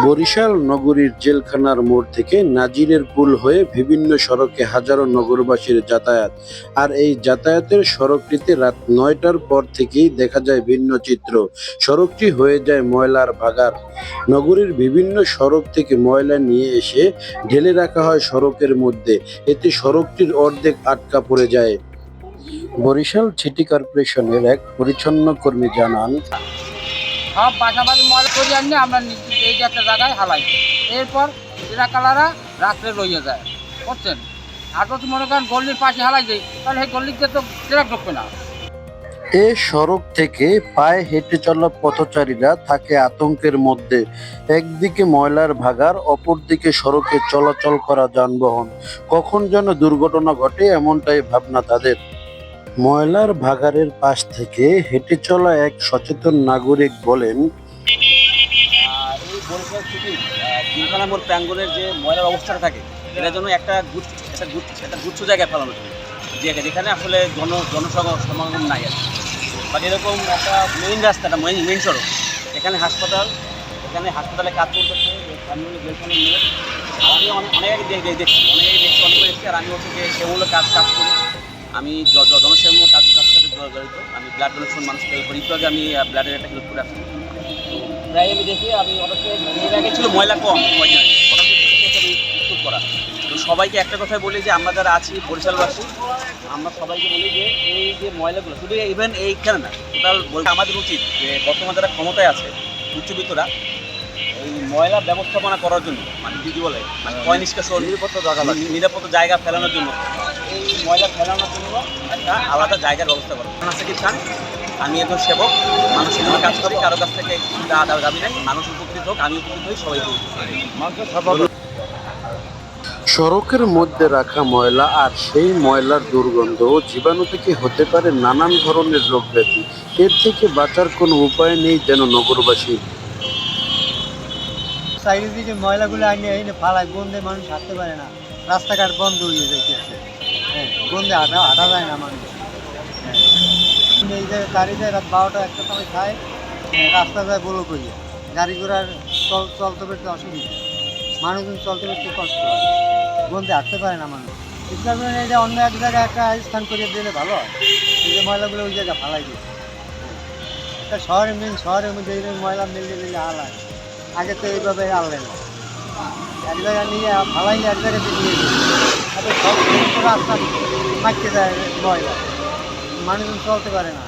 বরিশাল নগরীর জেলখানার মোড় থেকে নাজিরের পুল হয়ে বিভিন্ন সড়কে হাজারো নগরবাসীর যাতায়াত। আর এই যাতায়াতের সড়কটিতে রাত নয়টার পর থেকেই দেখা যায় ভিন্ন চিত্র। সড়কটি হয়ে যায় ময়লার ভাগার। নগরীর বিভিন্ন সড়ক থেকে ময়লা নিয়ে এসে ঢেলে রাখা হয় সড়কের মধ্যে। এতে সড়কটির অর্ধেক আটকা পড়ে যায়। বরিশাল সিটি কর্পোরেশনের এক পরিচ্ছন্ন কর্মী জানান, সব পাশাপাশি করে আমরা এই যে একটা জায়গায় হালাই। এরপর এরা কালারা রাত্রে রইয়ে যায়। বুঝছেন আর যদি মনে করেন গল্লির পাশে হালাই যাই তাহলে সেই গল্লিতে তো ট্রাক ঢুকবে না। এ সড়ক থেকে পায়ে হেঁটে চলা পথচারীরা থাকে আতঙ্কের মধ্যে। একদিকে ময়লার ভাগার অপরদিকে সড়কে চলাচল করা যানবাহন। কখন যেন দুর্ঘটনা ঘটে এমনটাই ভাবনা তাদের। ময়লার ভাগারের পাশ থেকে হেঁটে চলা এক সচেতন নাগরিক বলেন আর এই বরিশাল মোড় প্রাঙ্গণের যে ময়লার অবস্থাটা থাকে, এটার জন্য একটা গুচ্ছ একটা গুচ্ছ একটা গুচ্ছ জায়গায় ফেলানো থাকে যে যেখানে আসলে জন, জনসমাগম, সমাগম নাই আর বাট এরকম একটা মেইন রাস্তাটা মেইন মেইন সড়ক, এখানে হাসপাতাল, এখানে হাসপাতালে কাজ করতেছে নিয়ে আমি অনেক অনেক আগে দেখছি অনেক আগে দেখছি অনেক দেখছি আর আমি হচ্ছে যে সেগুলো কাজ কাজ করি। আমি জ- জ- জনসেবা কাজ কাজের সাথে জড়িত। আমি ব্লাড ডোনেশন মানুষকে হেল্প করি আমি ব্লাডের একটা হেল্প করে আসছি প্রায় আমি দেখি আমি হঠাৎ করে এর আগে ছিল ময়লা কম। করে। তো সবাইকে একটা কথাই বলি যে আমরা যারা আছি বরিশালবাসী আমরা সবাইকে বলি যে এই যে ময়লাগুলো শুধু ইভেন এইখানে না টোটাল বলতে আমাদের উচিত যে বর্তমান যারা ক্ষমতায় আছে উচ্চবিত্তরা এই ময়লা ব্যবস্থাপনা করার জন্য মানে দিদি বলে মানে পয় নিষ্কাশন নিরাপত্তা জায়গা নিরাপত্তা জায়গা ফেলানোর জন্য এই ময়লা ফেলানোর জন্য একটা আলাদা জায়গার ব্যবস্থা করা। সাকিব খান আমি একজন সেবক মানুষের জন্য কাজ করি কারও কাছ থেকে দা- দা- দাবি নাই মানুষ উপকৃত হোক আমি উপকৃত হই সবাই সড়কের মধ্যে রাখা ময়লা আর সেই ময়লার দুর্গন্ধ ও জীবাণু থেকে হতে পারে নানান ধরনের রোগ ব্যাধি। এর থেকে বাঁচার কোনো উপায় নেই যেন নগরবাসী। চারিদিকে ময়লাগুলো আনিয়ে এনে ফালায় গন্ধে মানুষ হাঁটতে পারে না। রাস্তাঘাট বন্ধ হয়ে যাইতেছে। হ্যাঁ গন্ধে হাঁটা হাঁটা যায় না মানুষ। এই যে গাড়িতে রাত বারোটা একটা সময় খায় রাস্তা যায় বলো করিয়া গাড়ি ঘোড়ার চল চলতে ফিরতে অসুবিধা। মানুষজন চলতে ফিরতে কষ্ট হয়। গন্ধে হাঁটতে পারে না মানুষ। করেন এটা অন্য এক জায়গায় একটা স্থান করিয়ে দিলে ভালো হয়। এই যে ময়লাগুলো ওই জায়গায় ফালাই দিচ্ছে একটা শহরে মেন শহরের মধ্যে এইরকম ময়লা মিলিয়ে মিলিয়ে হালায় আগে তো এইভাবে আনলে না। এক জায়গায় নিয়ে ফালাইলে এক জায়গায় দিয়ে সব রাস্তা মারতে যায় ময়লা। মানুষজন চলতে পারে না।